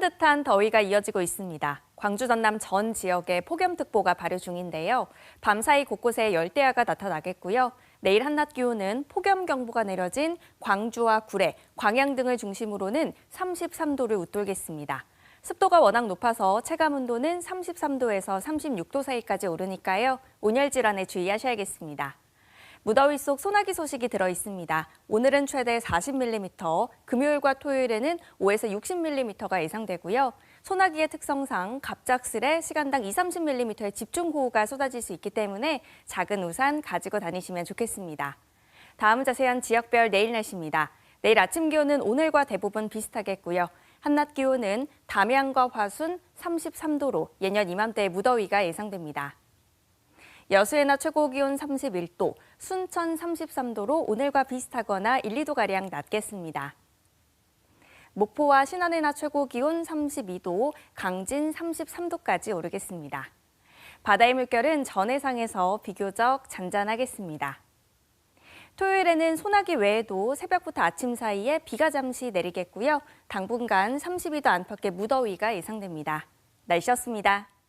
듯한 더위가 이어지고 있습니다. 광주 전남 전 지역에 폭염특보가 발효 중인데요. 밤사이 곳곳에 열대야가 나타나겠고요. 내일 한낮 기온은 폭염경보가 내려진 광주와 구례, 광양 등을 중심으로는 33도를 웃돌겠습니다. 습도가 워낙 높아서 체감 온도는 33도에서 36도 사이까지 오르니까요. 온열 질환에 주의하셔야겠습니다. 무더위 속 소나기 소식이 들어 있습니다. 오늘은 최대 40mm, 금요일과 토요일에는 5에서 60mm가 예상되고요. 소나기의 특성상 갑작스레 시간당 2, 30mm의 집중호우가 쏟아질 수 있기 때문에 작은 우산 가지고 다니시면 좋겠습니다. 다음 자세한 지역별 내일 날씨입니다. 내일 아침 기온은 오늘과 대부분 비슷하겠고요. 한낮 기온은 담양과 화순 33도로 예년 이맘때의 무더위가 예상됩니다. 여수의 낮 최고 기온 31도, 순천 33도로 오늘과 비슷하거나 1, 2도가량 낮겠습니다. 목포와 신안의 낮 최고 기온 32도, 강진 33도까지 오르겠습니다. 바다의 물결은 전 해상에서 비교적 잔잔하겠습니다. 토요일에는 소나기 외에도 새벽부터 아침 사이에 비가 잠시 내리겠고요. 당분간 32도 안팎의 무더위가 예상됩니다. 날씨였습니다.